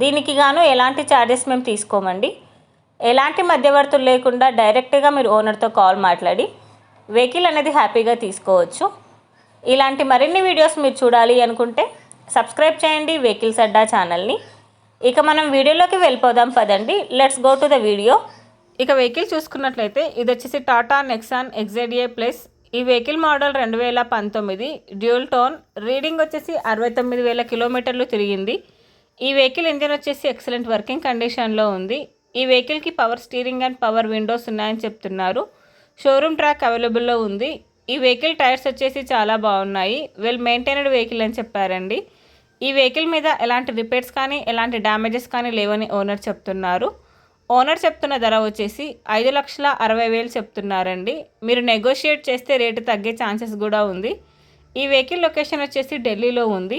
దీనికి గాను ఎలాంటి ఛార్జెస్ మేము తీసుకోమండి. ఎలాంటి మధ్యవర్తులు లేకుండా డైరెక్ట్గా మీరు ఓనర్తో కాల్ మాట్లాడి వెహికల్ అనేది హ్యాపీగా తీసుకోవచ్చు. ఇలాంటి మరిన్ని వీడియోస్ మీరు చూడాలి అనుకుంటే సబ్స్క్రైబ్ చేయండి వెహికల్స్ అడ్డా ఛానల్ని ఇక మనం వీడియోలోకి వెళ్ళిపోదాం పదండి. Let's go to the video ఇక వెహికల్ చూసుకున్నట్లయితే ఇది వచ్చేసి టాటా నెక్సాన్ ఎక్జెడిఏ ప్లస్ ఈ వెహికల్ మోడల్ రెండు వేల పంతొమ్మిది. డ్యూల్ టోన్ రీడింగ్ వచ్చేసి అరవై తొమ్మిది వేల కిలోమీటర్లు తిరిగింది. ఈ వెహికల్ ఇంజన్ వచ్చేసి ఎక్సలెంట్ వర్కింగ్ కండిషన్లో ఉంది. ఈ వెహికల్కి power steering and power windows ఉన్నాయని చెప్తున్నారు. షోరూమ్ ట్రాక్ అవైలబుల్లో ఉంది. ఈ వెహికల్ టైర్స్ వచ్చేసి చాలా బాగున్నాయి. వెల్ మెయింటైనడ్ వెహికల్ అని చెప్పారండి. ఈ వెహికల్ మీద ఎలాంటి రిపేర్స్ కానీ ఎలాంటి డ్యామేజెస్ కానీ లేవని ఓనర్ చెప్తున్నారు. ఓనర్ చెప్తున్న ధర వచ్చేసి ఐదు లక్షల అరవై వేలు చెప్తున్నారండి. మీరు నెగోషియేట్ చేస్తే రేటు తగ్గే ఛాన్సెస్ కూడా ఉంది. ఈ వెహికల్ లొకేషన్ వచ్చేసి ఢిల్లీలో ఉంది.